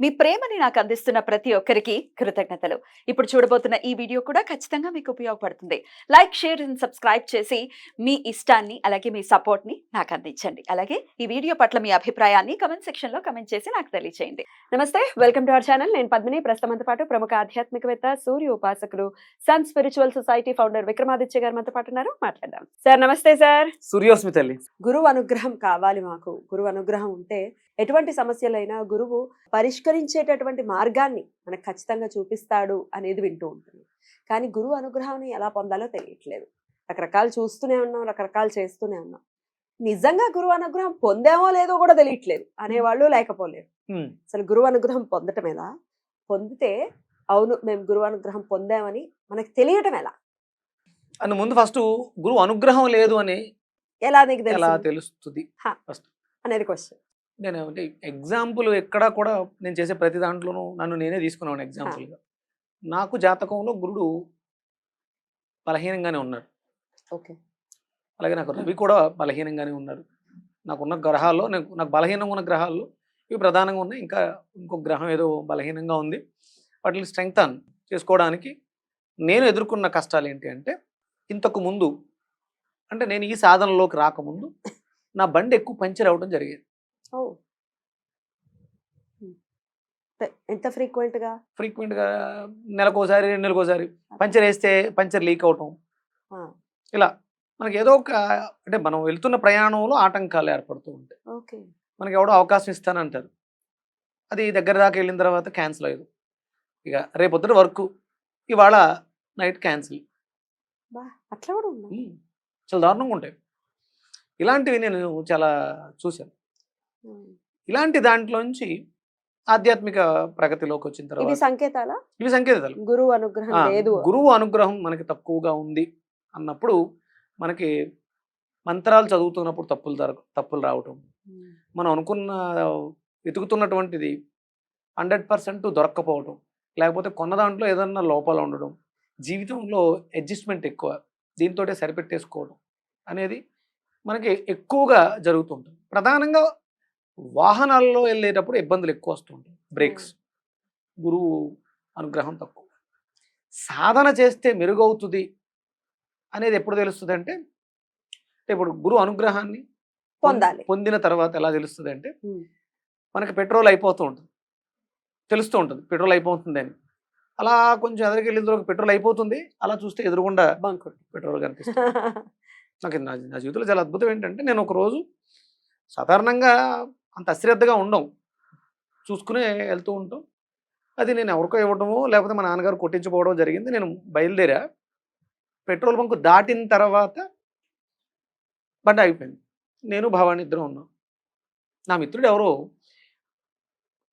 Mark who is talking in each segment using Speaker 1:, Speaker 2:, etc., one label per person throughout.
Speaker 1: మీ ప్రేమని నాకు అందిస్తున్న ప్రతి ఒక్కరికి కృతజ్ఞతలు. ఇప్పుడు చూడబోతున్న ఈ వీడియో కూడా ఖచ్చితంగా మీకు ఉపయోగపడుతుంది. లైక్ షేర్ అండ్ సబ్స్క్రైబ్ చేసి మీ ఇష్టాన్ని అలాగే మీ సపోర్ట్ని నాకు అందించండి. అలాగే ఈ వీడియో పట్ల మీ అభిప్రాయాన్ని కమెంట్ సెక్షన్లో కమెంట్ చేసి నాకు తెలియజేయండి
Speaker 2: నమస్తే వెల్కమ్ టు అవర్ ఛానల్. నేను పద్మిని. ప్రస్తుతంతో పాటు ప్రముఖ ఆధ్యాత్మికవేత్త సూర్య ఉపాసకులు sun spiritual society founder Vikramaditya గారు మనతో పాటు ఉన్నారు. మాట్లాడదాం. సార్ నమస్తే సార్.
Speaker 3: సూర్యోస్మి తల్లి.
Speaker 2: గురువు అనుగ్రహం కావాలి మాకు. గురువు అనుగ్రహం ఉంటే ఎటువంటి సమస్యలైనా గురువు పరిష్కరించేటటువంటి మార్గాన్ని మనకు ఖచ్చితంగా చూపిస్తాడు అనేది వింటూ ఉంటుంది కానీ గురువు అనుగ్రహాన్ని ఎలా పొందాలో తెలియట్లేదు. రకరకాలు చూస్తూనే ఉన్నాం రకరకాలు చేస్తూనే ఉన్నాం. నిజంగా గురువు అనుగ్రహం పొందామో లేదో కూడా తెలియట్లేదు. అనేవాళ్ళు లేకపోలేరు. అసలు గురువు అనుగ్రహం పొందటం ఎలా? పొందితే అవును మేము గురువు అనుగ్రహం పొందామని మనకు తెలియటం ఎలా?
Speaker 3: అని ముందు ఫస్ట్ గురువు అనుగ్రహం లేదు అని
Speaker 2: ఎలా నీకు
Speaker 3: ఎలా
Speaker 2: తెలుసు
Speaker 3: తెలుస్తుంది?
Speaker 2: అనేది క్వశ్చన్
Speaker 3: నేను అంటే ఎగ్జాంపుల్ ఎక్కడా కూడా నేను చేసే ప్రతి దాంట్లోనూ నన్ను నేనే తీసుకున్నాను ఎగ్జాంపుల్గా. నాకు జాతకంలో గురుడు బలహీనంగానే ఉన్నాడు.
Speaker 2: ఓకే.
Speaker 3: అలాగే నాకు రవి కూడా బలహీనంగానే ఉన్నారు నాకున్న గ్రహాల్లో నాకు నాకు బలహీనంగా ఉన్న గ్రహాల్లో ఇవి ప్రధానంగా ఉన్నాయి. ఇంకా ఇంకో గ్రహం ఏదో బలహీనంగా ఉంది. వాటిని స్ట్రెంగ్త్ చేసుకోవడానికి నేను ఎదుర్కొన్న కష్టాలు ఏంటి అంటే ఇంతకు ముందు అంటే నేను ఈ సాధనలోకి రాకముందు నా బండి ఎక్కువ పంచర్ అవ్వడం జరిగేది.
Speaker 2: ఓ! ఎంత ఫ్రీక్వెంట్గా
Speaker 3: ఫ్రీక్వెంట్గా? నెలకోసారి రెండు నెలకోసారి పంచర్ వేస్తే పంచర్ లీక్ అవటం. ఇలా మనకి ఏదో ఒక అంటే మనం వెళ్తున్న ప్రయాణంలో ఆటంకాలు ఏర్పడుతూ ఉంటాయి.
Speaker 2: ఓకే.
Speaker 3: మనకి ఎవడో అవకాశం ఇస్తానంటారు. అది దగ్గర దాకా వెళ్ళిన తర్వాత క్యాన్సిల్ అయ్యదు. ఇక రేపొద్దున వర్క్. ఇవాళ నైట్ క్యాన్సిల్.
Speaker 2: బా! అట్లా కూడా
Speaker 3: చాలా దారుణంగా ఉంటాయి. ఇలాంటివి నేను చాలా చూశాను. ఇలాంటి దాంట్లోంచి ఆధ్యాత్మిక ప్రగతిలోకి వచ్చిన
Speaker 2: ఇవి
Speaker 3: తర్వాత
Speaker 2: సంకేతాలా?
Speaker 3: ఇవి సంకేతాలు.
Speaker 2: గురువు అనుగ్రహం లేదు
Speaker 3: గురువు అనుగ్రహం మనకి తక్కువగా ఉంది అన్నప్పుడు మనకి మంత్రాలు చదువుతున్నప్పుడు తప్పులు తప్పులు రావటం. మనం అనుకున్న వెతుకుతున్నటువంటిది హండ్రెడ్ పర్సెంట్ దొరక్కపోవటం. లేకపోతే కొన్న దాంట్లో ఏదన్నా లోపాలు ఉండడం జీవితంలో అడ్జస్ట్మెంట్ ఎక్కువ దీంతో సరిపెట్టేసుకోవడం అనేది మనకి ఎక్కువగా జరుగుతుంటుంది. ప్రధానంగా వాహనాల్లో వెళ్ళేటప్పుడు ఇబ్బందులు ఎక్కువ వస్తుంటాయి బ్రేక్స్ గురువు అనుగ్రహం తక్కువ. సాధన చేస్తే మెరుగవుతుంది అనేది ఎప్పుడు తెలుస్తుంది అంటే ఇప్పుడు గురువు అనుగ్రహాన్ని
Speaker 2: పొందాలి.
Speaker 3: పొందిన తర్వాత ఎలా తెలుస్తుంది అంటే. మనకి పెట్రోల్ అయిపోతూ ఉంటుంది. తెలుస్తూ ఉంటుంది. పెట్రోల్ అయిపోతుంది అని అలా కొంచెం ఎదురుకి వెళ్ళిన పెట్రోల్ అయిపోతుంది. అలా చూస్తే ఎదురుగుండా పెట్రోల్ కనిపిస్తుంది. నాకు నా నా జీవితంలో చాలా అద్భుతం ఏంటంటే నేను ఒక రోజు సాధారణంగా అంత అశ్రద్ధగా ఉండం. చూసుకునే వెళ్తూ ఉంటాం అది నేను ఎవరికో ఇవ్వడమో లేకపోతే మా నాన్నగారు కొట్టించుకోవడం జరిగింది. నేను బయలుదేరా. పెట్రోల్ బంక్ దాటిన తర్వాత బండి ఆగిపోయింది. నేను భవాని ఇద్దరం ఉన్నాం. నా మిత్రుడు ఎవరో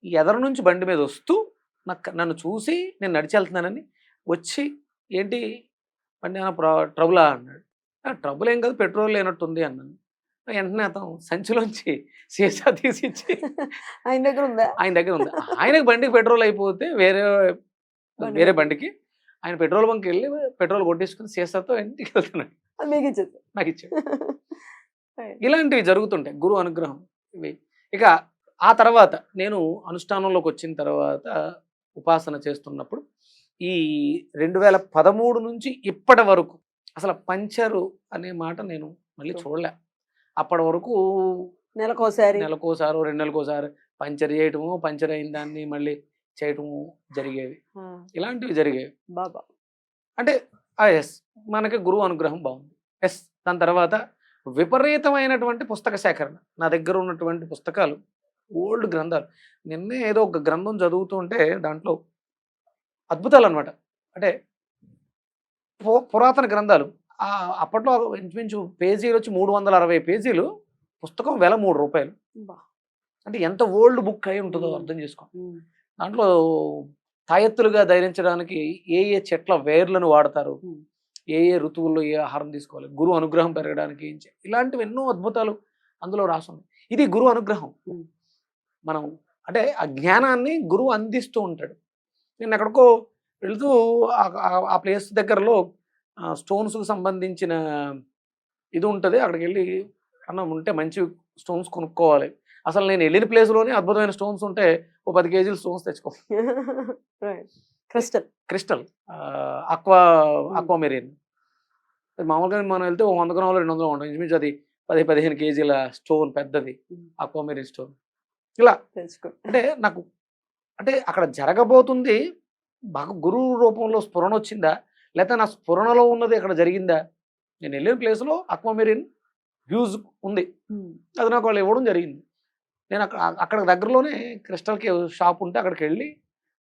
Speaker 3: ఎదరు నుంచి బండి మీద వస్తూ నాకు నన్ను చూసి నేను నడిచి వెళ్తున్నానని వచ్చి ఏంటి? బండి ఏమైనా ప్రా ట్రబులా? అన్నాడు. ట్రబుల్ ఏం కాదు పెట్రోల్ లేనట్టుంది అన్నాను. వెంటనే అతను సంచిలోంచి సీసా తీసి ఇచ్చి
Speaker 2: ఆయన దగ్గర ఉందా?
Speaker 3: ఆయన దగ్గర ఉంది. ఆయనకి బండికి పెట్రోల్ అయిపోతే వేరే వేరే. బండికి ఆయన పెట్రోల్ బంక్ వెళ్ళి పెట్రోల్ కొట్టేసుకుని సీసాతో ఇంటికి వెళ్తున్నాడు.
Speaker 2: అది మీకు ఇచ్చేది
Speaker 3: నాకు ఇచ్చాడు. ఇలాంటివి జరుగుతుంటాయి. గురువు అనుగ్రహం ఇవి. ఇక ఆ తర్వాత నేను అనుష్ఠానంలోకి వచ్చిన తర్వాత ఉపాసన చేస్తున్నప్పుడు ఈ రెండు వేల పదమూడు నుంచి ఇప్పటి వరకు అసలు పంచరు అనే మాట నేను మళ్ళీ చూడలే. అప్పటి వరకు
Speaker 2: నెలకోసారి.
Speaker 3: నెలకోసారి రెండు నెలకోసారి పంచర్ చేయటము పంచర్ అయిన దాన్ని మళ్ళీ చేయటము జరిగేవి. ఇలాంటివి జరిగేవి.
Speaker 2: బాబా.
Speaker 3: అంటే ఎస్ మనకి గురువు అనుగ్రహం బాగుంది. ఎస్ దాని తర్వాత విపరీతమైనటువంటి పుస్తక సేకరణ. నా దగ్గర ఉన్నటువంటి పుస్తకాలు ఓల్డ్ గ్రంథాలు. నిన్నే ఏదో ఒక గ్రంథం చదువుతుంటే దాంట్లో అద్భుతాలు అనమాట అంటే పురాతన గ్రంథాలు. అప్పట్లో ఇంచుమించు పేజీలు వచ్చి మూడు వందల అరవై పేజీలు పుస్తకం వెల మూడు రూపాయలు. అంటే ఎంత ఓల్డ్ బుక్ అయి ఉంటుందో అర్థం చేసుకో. దాంట్లో తాయెత్తులుగా ధరించడానికి ఏ ఏ చెట్ల వేర్లను వాడతారు. ఏ ఏ ఋతువుల్లో ఏ ఆహారం తీసుకోవాలి గురువు అనుగ్రహం పెరగడానికి ఏం చేయాలి ఇలాంటివి ఎన్నో అద్భుతాలు అందులో రాసుంది ఇది గురువు అనుగ్రహం. మనం అంటే ఆ జ్ఞానాన్ని గురువు అందిస్తూ ఉంటాడు నేను ఎక్కడికో వెళుతూ ఆ ప్లేస్ దగ్గరలో స్టోన్స్కి సంబంధించిన ఇది ఉంటుంది. అక్కడికి వెళ్ళి అన్నం ఉంటే మంచి స్టోన్స్ కొనుక్కోవాలి. అసలు నేను వెళ్ళిన place లోనే అద్భుతమైన స్టోన్స్ ఉంటే ఓ పది కేజీలు స్టోన్స్ తెచ్చుకో.
Speaker 2: Crystal.
Speaker 3: Crystal aqua aquamarine మామూలుగా మనం వెళ్తే వంద గ్రాములు రెండు వందలు ఉంటాం ఇంచుమించు అది పది పదిహేను కేజీల స్టోన్ పెద్దది.
Speaker 2: Mm.
Speaker 3: Aquamarine stone. ఇలా అంటే నాకు అంటే అక్కడ జరగబోతుంది బాగా గురువు రూపంలో స్ఫురణ వచ్చిందా? లేకపోతే నా స్ఫురణలో ఉన్నది అక్కడ జరిగిందా? నేను వెళ్ళిన ప్లేస్లో అక్వామెరిన్ వ్యూజ్ ఉంది. అది నాకు వాళ్ళు ఇవ్వడం జరిగింది. నేను అక్కడ అక్కడ దగ్గరలోనే క్రిస్టల్కి షాప్ ఉంటే అక్కడికి వెళ్ళి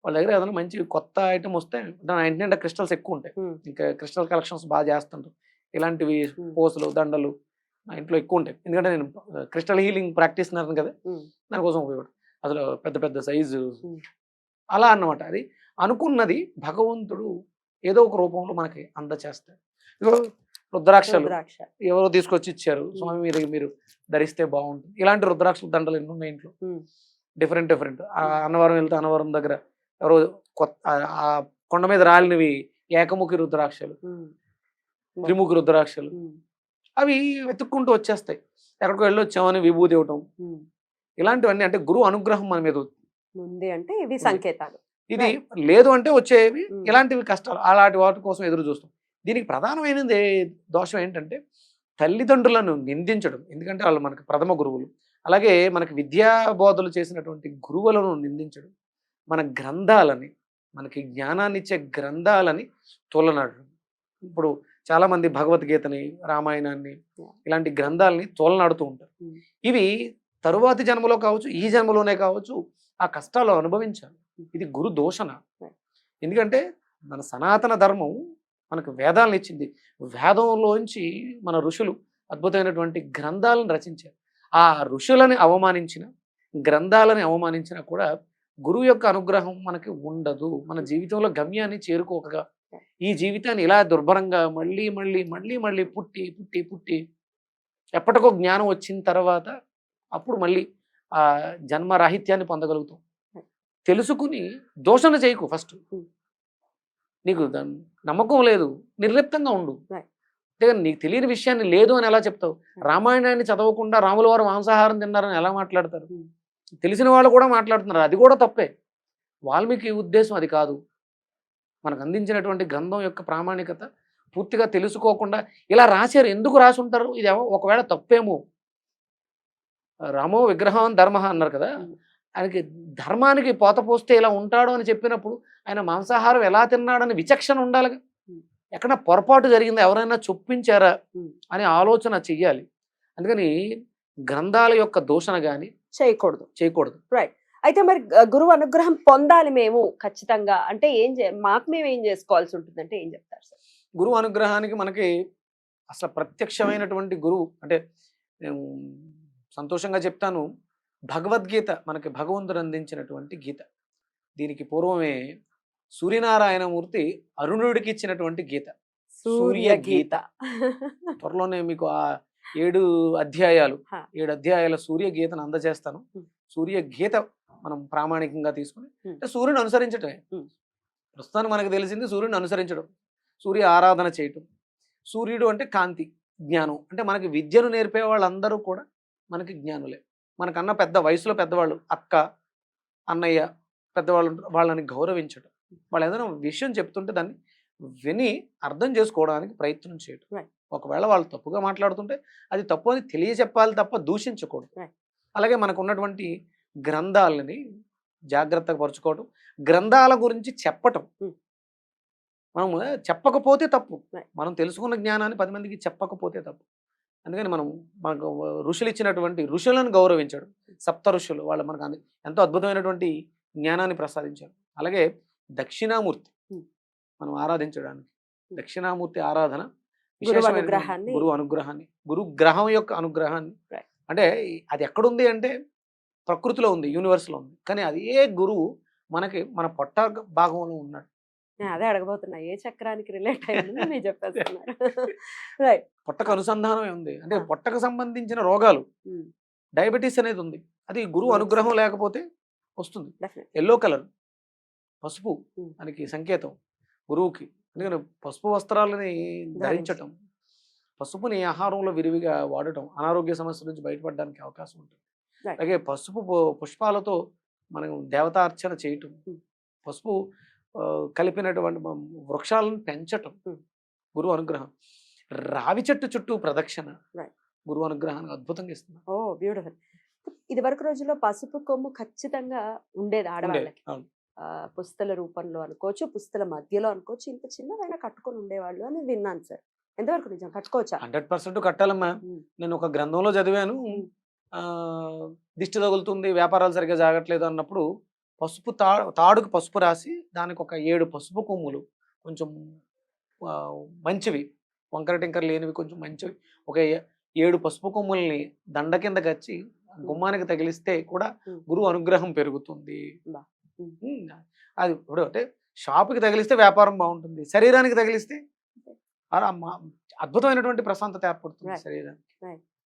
Speaker 3: వాళ్ళ దగ్గర ఏదైనా మంచి కొత్త ఐటమ్ వస్తే నా ఇంటి క్రిస్టల్స్ ఎక్కువ ఉంటాయి. ఇంకా క్రిస్టల్ కలెక్షన్స్ బాగా చేస్తుంటారు. ఇలాంటివి. పోసులు దండలు మా ఇంట్లో ఎక్కువ ఉంటాయి. ఎందుకంటే నేను క్రిస్టల్ హీలింగ్ ప్రాక్టీస్ కదా. దానికోసం ఉపయోగపడు అసలు పెద్ద పెద్ద సైజు. అలా అన్నమాట. అది అనుకున్నది భగవంతుడు ఏదో ఒక రూపంలో మనకి అందచేస్తాడు ఇదిగో రుద్రాక్షలు
Speaker 2: రుద్రాక్ష.
Speaker 3: ఎవరో తీసుకొచ్చి ఇచ్చారు. స్వామి మీరు మీరు ధరిస్తే బాగుంటుంది. ఇలాంటి రుద్రాక్షల దండలు ఎన్ని ఉన్నాయి ఇంట్లో. Different different. అన్నవరం వెళ్తే అన్నవరం దగ్గర ఎవరో కొత్త కొండ మీద రాలినవి ఏకముఖి రుద్రాక్షలు. త్రిముఖి రుద్రాక్షలు. అవి వెతుక్కుంటూ వచ్చేస్తాయి. ఎక్కడికో వెళ్ళొచ్చామని విభూతి ఇవ్వటం. ఇలాంటివన్నీ అంటే గురువు అనుగ్రహం మన మీద
Speaker 2: ఉంది అంటే ఇవి సంకేతాలు.
Speaker 3: ఇది లేదు అంటే వచ్చేవి
Speaker 2: Mm.
Speaker 3: ఇలాంటివి కష్టాలు. అలాంటి వాటి కోసం ఎదురు చూస్తాం. దీనికి ప్రధానమైనది దోషం ఏంటంటే తల్లిదండ్రులను నిందించడం. ఎందుకంటే వాళ్ళు మనకి ప్రథమ గురువులు. అలాగే మనకి విద్యా బోధలు చేసినటువంటి గురువులను నిందించడం. మన గ్రంథాలని మనకి జ్ఞానాన్ని ఇచ్చే గ్రంథాలని తోలనాడడం. ఇప్పుడు చాలా మంది భగవద్గీతని రామాయణాన్ని. ఇలాంటి గ్రంథాలని తోలనాడుతూ ఉంటారు.
Speaker 2: Mm.
Speaker 3: ఇవి తరువాతి జన్మలో కావచ్చు ఈ జన్మలోనే కావచ్చు ఆ కష్టాలు అనుభవించాలి. ఇది గురు దోషణ. ఎందుకంటే మన సనాతన ధర్మం మనకు వేదాలను ఇచ్చింది. వేదంలోంచి మన ఋషులు అద్భుతమైనటువంటి గ్రంథాలను రచించారు. ఆ ఋషులని అవమానించిన గ్రంథాలని అవమానించిన కూడా గురువు యొక్క అనుగ్రహం మనకి ఉండదు. మన జీవితంలో గమ్యాన్ని చేరుకోకగా. ఈ జీవితాన్ని ఇలా దుర్భరంగా మళ్ళీ మళ్ళీ మళ్ళీ మళ్ళీ పుట్టి పుట్టి పుట్టి ఎప్పటికో జ్ఞానం వచ్చిన తర్వాత అప్పుడు మళ్ళీ ఆ జన్మ రాహిత్యాన్ని పొందగలుగుతాం. తెలుసుకుని దోషణ చేయకు ఫస్ట్.
Speaker 2: Hmm.
Speaker 3: నీకు నమ్మకం లేదు నిర్లిప్తంగా ఉండు. అంతేగాని నీకు తెలియని విషయాన్ని లేదు అని ఎలా చెప్తావు? రామాయణాన్ని చదవకుండా రాముల వారు మాంసాహారం తిన్నారని ఎలా మాట్లాడతారు?
Speaker 2: Hmm.
Speaker 3: తెలిసిన వాళ్ళు కూడా మాట్లాడుతున్నారు. అది కూడా తప్పే. వాల్మీకి ఉద్దేశం అది కాదు. మనకు అందించినటువంటి గ్రంథం యొక్క ప్రామాణికత పూర్తిగా తెలుసుకోకుండా ఇలా రాశారు. ఎందుకు రాసి ఉంటారు ఇది ఒకవేళ తప్పేమో. రామో విగ్రహం ధర్మ అన్నారు కదా?
Speaker 2: Hmm.
Speaker 3: ఆయనకి ధర్మానికి పోత పోస్తే ఇలా ఉంటాడు అని చెప్పినప్పుడు ఆయన మాంసాహారం ఎలా తిన్నాడని విచక్షణ ఉండాలిగా. ఎక్కడ పొరపాటు జరిగిందా? ఎవరైనా చొప్పించారా. అనే ఆలోచన చెయ్యాలి. అందుకని గ్రంథాల యొక్క దూషణ కానీ
Speaker 2: చేయకూడదు.
Speaker 3: చేయకూడదు.
Speaker 2: అయితే మరి గురువు అనుగ్రహం పొందాలి మేము ఖచ్చితంగా. అంటే ఏం చే మాకు మేము ఏం చేసుకోవాల్సి ఉంటుంది అంటే ఏం చెప్తారు సార్?
Speaker 3: గురువు అనుగ్రహానికి మనకి అసలు ప్రత్యక్షమైనటువంటి గురువు అంటే నేను సంతోషంగా చెప్తాను. భగవద్గీత మనకి భగవంతుడు అందించినటువంటి గీత దీనికి పూర్వమే సూర్యనారాయణమూర్తి అరుణుడికి ఇచ్చినటువంటి గీత సూర్య గీత. త్వరలోనే మీకు ఆ ఏడు అధ్యాయాలు. ఏడు అధ్యాయాల సూర్య గీతను అందజేస్తాను. సూర్య గీత మనం ప్రామాణికంగా తీసుకుని. అంటే సూర్యుని అనుసరించటమే. ప్రస్తుతానికి మనకు తెలిసింది సూర్యుని అనుసరించడం సూర్య ఆరాధన చేయటం సూర్యుడు అంటే కాంతి జ్ఞానం అంటే మనకి విద్యను నేర్పే వాళ్ళందరూ కూడా మనకి జ్ఞానులే మనకన్నా పెద్ద వయసులో పెద్దవాళ్ళు అక్క అన్నయ్య పెద్దవాళ్ళు వాళ్ళని గౌరవించడం వాళ్ళు ఏదైనా విషయం చెప్తుంటే దాన్ని విని అర్థం చేసుకోవడానికి ప్రయత్నం చేయడం. ఒకవేళ వాళ్ళు తప్పుగా మాట్లాడుతుంటే అది తప్పు అని తెలియచెప్పాలి తప్ప దూషించకూడదు. అలాగే మనకు ఉన్నటువంటి గ్రంథాలని జాగ్రత్తగా పరుచుకోవడం గ్రంథాల గురించి చెప్పటం. మనం చెప్పకపోతే తప్పు. మనం తెలుసుకున్న జ్ఞానాన్ని పది మందికి చెప్పకపోతే తప్పు అందుకని మనం మనకు ఋషులు ఇచ్చినటువంటి ఋషులను గౌరవించడం. సప్త ఋషులు వాళ్ళు మనకు అంది- ఎంతో అద్భుతమైనటువంటి జ్ఞానాన్ని ప్రసాదించారు. అలాగే దక్షిణామూర్తి. మనం ఆరాధించడానికి. దక్షిణామూర్తి ఆరాధన
Speaker 2: అనుగ్రహాన్ని-
Speaker 3: గురువు అనుగ్రహాన్ని గురు గ్రహం యొక్క అనుగ్రహాన్ని. అంటే అది ఎక్కడుంది అంటే ప్రకృతిలో ఉంది యూనివర్స్లో ఉంది. కానీ అదే గురువు మనకి మన పొట్ట భాగంలో ఉన్నాడు.
Speaker 2: నేను అదే అడగబోతున్నా ఏ చక్రానికి రిలేట్ అయింది మీరు చెప్పేస్తున్నారు రైట్
Speaker 3: పొట్టకు అనుసంధానమే ఉంది అంటే. పొట్టకు సంబంధించిన రోగాలు డయాబెటీస్ అనేది ఉంది అది గురువు. అనుగ్రహం లేకపోతే వస్తుంది ఎల్లో కలర్ పసుపు. మనకి సంకేతం గురువుకి అందుకని పసుపు వస్త్రాలని ధరించటం పసుపుని ఆహారంలో విరివిగా వాడటం అనారోగ్య సమస్యల నుంచి బయటపడడానికి అవకాశం ఉంటుంది. అలాగే పసుపు పుష్పాలతో మనం దేవతార్చన చేయటం. పసుపు కలిపినటువంటి వృక్షాలను పెంచటం. గురువు అనుగ్రహం. రావి చెట్టు చుట్టూ ప్రదక్షిణ. గురువు అనుగ్రహానికి అద్భుతంగా ఇస్తుంది.
Speaker 2: Oh beautiful. ఇది వరకు రోజుల్లో పసుపు కొమ్ము ఖచ్చితంగా ఉండేది ఆడవాళ్ళకి. పుస్తల రూపంలో అనుకోవచ్చు పుస్తల మధ్యలో అనుకోవచ్చు. ఇంత చిన్నదైనా కట్టుకొని ఉండేవాళ్ళు అని విన్నాను సార్. ఎంతవరకు నిజం? కట్టుకోవచ్చా?
Speaker 3: హండ్రెడ్ పర్సెంట్ కట్టాలమ్మా. నేను ఒక గ్రంథంలో చదివాను. ఆ, దిష్టి తగులుతుంది వ్యాపారాలు సరిగ్గా జాగట్లేదు అన్నప్పుడు పసుపు తా తాడుకు పసుపు రాసి దానికి ఒక ఏడు పసుపు కొమ్ములు కొంచెం మంచివి. వంకర టింకర లేనివి కొంచెం మంచివి. ఒక ఏడు పసుపు కొమ్ముల్ని దండ కింద కచ్చి గుమ్మానికి తగిలిస్తే కూడా. గురువు అనుగ్రహం పెరుగుతుంది. అది ఇప్పుడు అంటే షాపుకి తగిలిస్తే వ్యాపారం బాగుంటుంది. శరీరానికి తగిలిస్తే అద్భుతమైనటువంటి ప్రశాంతత ఏర్పడుతుంది. శరీరానికి.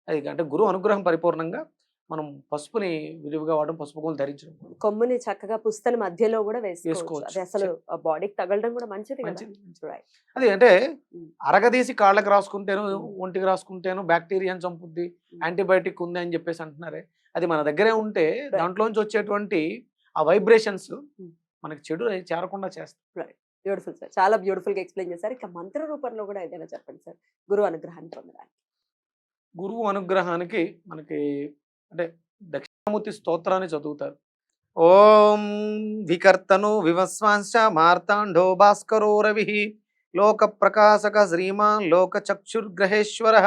Speaker 3: అది అంటే గురువు అనుగ్రహం పరిపూర్ణంగా మనం పసుపుని విరివిగా వాడడం పసుపు కొమ్ములు ధరించడం
Speaker 2: కొమ్ముని చక్కగా పుస్తల మధ్యలో కూడా వేసుకోవచ్చు అసలు బాడీకి తగలడం కూడా మంచిది.
Speaker 3: అది అంటే. అరగదీసి కాళ్ళకి రాసుకుంటేను. ఒంటికి రాసుకుంటేను బ్యాక్టీరియాని చంపుద్ది. యాంటీబయాటిక్ ఉంది అని చెప్పేసి అంటున్నారే అది మన దగ్గరే ఉంటే. దాంట్లోంచి వచ్చేటువంటి ఆ వైబ్రేషన్స్. మనకి చెడు చేరకుండా చేస్తాయి
Speaker 2: బ్యూటిఫుల్ సార్ చాలా బ్యూటిఫుల్గా ఎక్స్ప్లెయిన్ చేశారు ఇక మంత్ర రూపంలో కూడా ఏదైనా చెప్పండి సార్ గురువు అనుగ్రహాన్ని పొందడానికి
Speaker 3: గురువు అనుగ్రహానికి మనకి అంటే దక్షిణామూర్తి స్తోత్రాన్ని చదువుతారు. ఓం వికర్తను వివస్వాంశ మార్తాండో భాస్కరో రవి లోక ప్రకాశక శ్రీమాన్ లోక చక్షుర్గ్రహేశ్వర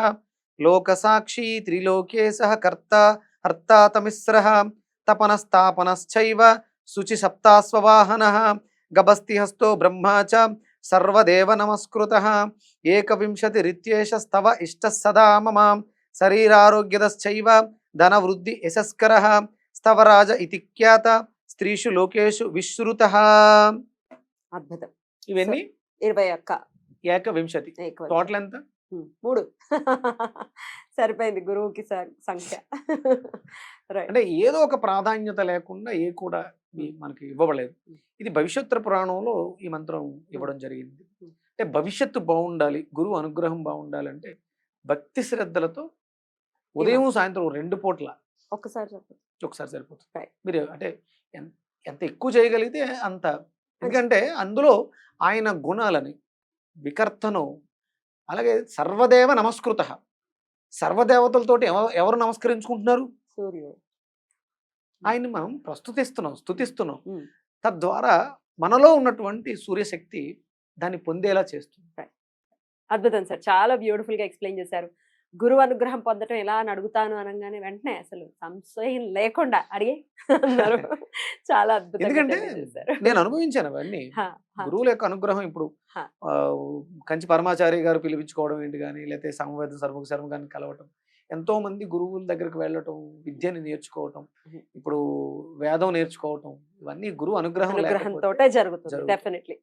Speaker 3: లోక సాక్షి త్రిలోకేశ కర్త హర్తాతమిశ్ర తపనస్తాపనశ్చైవ శుచి సప్తాస్వవాహన గభస్తి హస్తో బ్రహ్మా చ సర్వదేవ నమస్కృత ఏకవింశతి రిత్యేష స్తవ ఇష్ట సదా మమ శరీరారోగ్యదశ్చైవ ధనవృద్ధి యశస్కర స్తవరాజ ఇతి ఖ్యాత స్త్రీషు లోకేషు విశ్రుత
Speaker 2: అద్భుతం.
Speaker 3: ఇవన్నీ
Speaker 2: ఇరవై ఒక్క.
Speaker 3: ఏకవింశతి.
Speaker 2: ఎక్కువ
Speaker 3: టోటల్ ఎంత?
Speaker 2: మూడు. సరిపోయింది గురువుకి సంఖ్య.
Speaker 3: అంటే ఏదో ఒక ప్రాధాన్యత లేకుండా ఏ కూడా మనకి ఇవ్వబడలేదు. ఇది భవిష్యత్తు పురాణంలో ఈ మంత్రం ఇవ్వడం జరిగింది. అంటే భవిష్యత్తు బాగుండాలి గురువు అనుగ్రహం బాగుండాలంటే భక్తి శ్రద్ధలతో ఉదయం సాయంత్రం రెండు పూట్ల
Speaker 2: చెప్పండి
Speaker 3: ఒకసారి సరిపోతుంది. మీరు అంటే ఎంత ఎక్కువ చేయగలిగితే అంత ఎందుకంటే అందులో ఆయన గుణాలని వికర్తను అలాగే సర్వదేవ నమస్కృత. సర్వదేవతలతోటి ఎవ- ఎవరు నమస్కరించుకుంటున్నారు?
Speaker 2: సూర్యుడు.
Speaker 3: ఆయన్ని మనం ప్రస్తుతిస్తున్నాం స్తుతిస్తున్నాం.
Speaker 2: ఉమ్.
Speaker 3: తద్వారా మనలో ఉన్నటువంటి సూర్యశక్తి దాన్ని పొందేలా చేస్తుంది.
Speaker 2: అద్భుతం సార్. చాలా బ్యూటిఫుల్గా ఎక్స్ప్లెయిన్ చేశారు. గురువు అనుగ్రహం పొందటం ఎలా అని అడుగుతాను అనగానే వెంటనే అసలు సంశయం లేకుండా అడిగే అన్నారు చాలా అద్భుతంగా.
Speaker 3: నేను అనుభవించాను అవన్నీ. గురువుల యొక్క అనుగ్రహం ఇప్పుడు కంచి పరమాచారి గారు పిలిపించుకోవడం ఏంటి కానీ లేకపోతే సమవేద సర్వక శర్మ గారిని కలవటం ఎంతో మంది గురువుల దగ్గరికి వెళ్ళటం విద్యని నేర్చుకోవటం. ఇప్పుడు వేదం నేర్చుకోవటం ఇవన్నీ గురువు అనుగ్రహం జరుగుతుంది.
Speaker 2: డెఫినెట్లీ